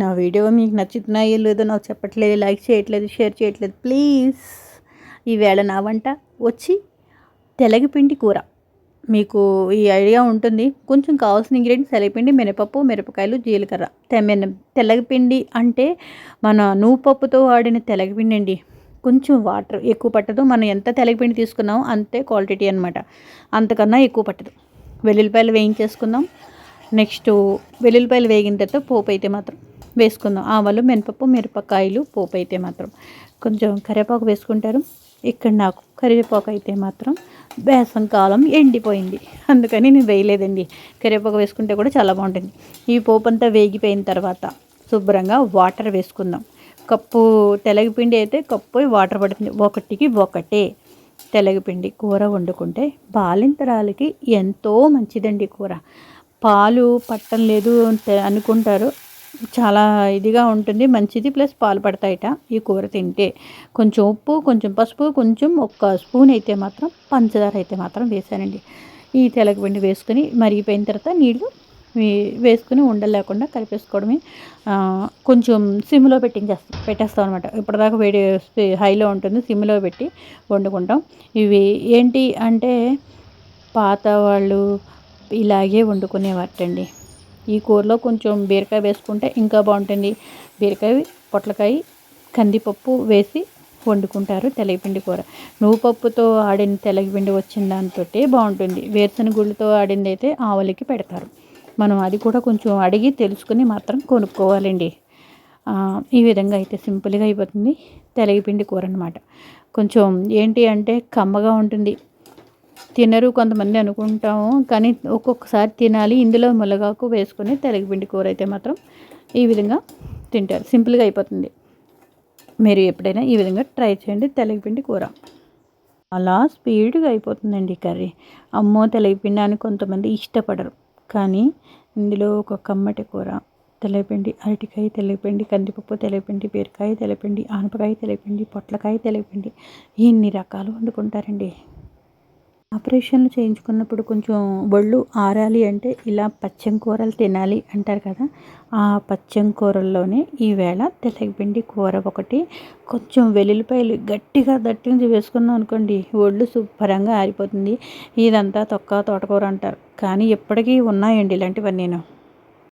నా వీడియో మీకు నచ్చుతున్నాయో లేదో నాకు చెప్పట్లేదు లైక్ చేయట్లేదు షేర్ చేయట్లేదు ప్లీజ్. ఈవేళ నా వంట వచ్చి తెలగపిండి కూర. మీకు ఈ ఐడియా ఉంటుంది. కొంచెం కావాల్సిన ఇంగ్రీడియంట్స్ తెలగపిండి మినపప్పు మిరపకాయలు జీలకర్ర. తెమ్మిన తెల్లగపిండి అంటే మన నువ్వుపప్పుతో వాడిన తెలగపిండి అండి. కొంచెం వాటర్ ఎక్కువ పట్టదు. మనం ఎంత తెలగపిండి తీసుకున్నామో అంతే క్వాలిటీ అనమాట అంతకన్నా ఎక్కువ పట్టదు. వెల్లుల్లిపాయలు వేయించేసుకుందాం. నెక్స్ట్ వెల్లుల్లిపాయలు వేగిన తర్వాత పోపు అయితే మాత్రం వేసుకుందాం. ఆవాలు మినపప్పు మిరపకాయలు పోపు అయితే మాత్రం. కొంచెం కరివేపాకు వేసుకుంటారు. ఇక్కడ నాకు కరివేపాకు అయితే మాత్రం వేసం కాలం ఎండిపోయింది. అందుకని నేను వేయలేదండి. కరివేపాకు వేసుకుంటే కూడా చాలా బాగుంటుంది. ఈ పోపు అంతా వేగిపోయిన తర్వాత శుభ్రంగా వాటర్ వేసుకుందాం. కప్పు తెలగపిండి అయితే కప్పు వాటర్ పడుతుంది. ఒకటికి ఒకటే తెలగపిండి కూర వండుకుంటే బాలింతరాలకి ఎంతో మంచిదండి కూర. పాలు పట్టం లేదు అనుకుంటారు. చాలా ఇదిగా ఉంటుంది. మంచిది. ప్లస్ పాలు పడతాయిట. ఈ కూర తింటే కొంచెం ఉప్పు కొంచెం పసుపు కొంచెం ఒక్క స్పూన్ అయితే మాత్రం పంచదార అయితే మాత్రం వేసానండి ఈ తెలగపిండి వేసుకుని మరిగిపోయిన తర్వాత నీళ్ళు వేసుకుని ఉండలేకుండా కలిపేసుకోవడమే. కొంచెం సిమ్లో పెట్టించేస్తాం పెట్టేస్తాం అనమాట ఇప్పటిదాకా వేడి హైలో ఉంటుంది. సిమ్లో పెట్టి వండుకుంటాం. ఇవి ఏంటి అంటే పాత వాళ్ళు ఇలాగే వండుకునేవాటండి ఈ కూరలో కొంచెం బీరకాయ వేసుకుంటే ఇంకా బాగుంటుంది. బీరకాయ పొట్లకాయ కందిపప్పు వేసి వండుకుంటారు తెలగపిండి కూర. నువ్వు పప్పుతో ఆడిన తెలగపిండి వచ్చిన దాంతో బాగుంటుంది. వేరుశనగ గుళ్ళతో ఆడింది అయితే ఆవులకి పెడతారు. మనం అది కూడా కొంచెం అడిగి తెలుసుకుని మాత్రం కొనుక్కోవాలండి. ఈ విధంగా అయితే సింపుల్గా అయిపోతుంది తెలగపిండి కూర అనమాట కొంచెం ఏంటి అంటే కమ్మగా ఉంటుంది. తినరు కొంతమంది అనుకుంటాము కానీ ఒక్కొక్కసారి తినాలి. ఇందులో ములగాకు వేసుకొని తెలగపిండి కూర అయితే మాత్రం ఈ విధంగా తింటారు. సింపుల్గా అయిపోతుంది. మీరు ఎప్పుడైనా ఈ విధంగా ట్రై చేయండి తెలగపిండి కూర. అలా స్పీడ్గా అయిపోతుందండి కర్రీ. అమ్మో తెలగపిండి అని కొంతమంది ఇష్టపడరు. కానీ ఇందులో ఒక కమ్మటి కూర తెలగపిండి అరటికాయ తెలగపిండి కందిపప్పు తెలగపిండి బీరకాయ తెలగపిండి ఆనపకాయ తెలగపిండి పొట్లకాయ తెలగపిండి ఎన్ని రకాలు వండుకుంటారండి. ఆపరేషన్లు చేయించుకున్నప్పుడు కొంచెం ఒళ్ళు ఆరాలి అంటే ఇలా పచ్చం కూరలు తినాలి అంటారు కదా. ఆ పచ్చం కూరల్లోనే ఈవేళ తెలగపిండి కూర ఒకటి కొంచెం వెల్లుల్లిపాయలు గట్టిగా దట్టించి వేసుకున్నాం అనుకోండి ఒళ్ళు శుభ్రంగా ఆరిపోతుంది. ఇదంతా తొక్క తోటకూర అంటారు. కానీ ఇప్పటికీ ఉన్నాయండి ఇలాంటివన్నీ నేను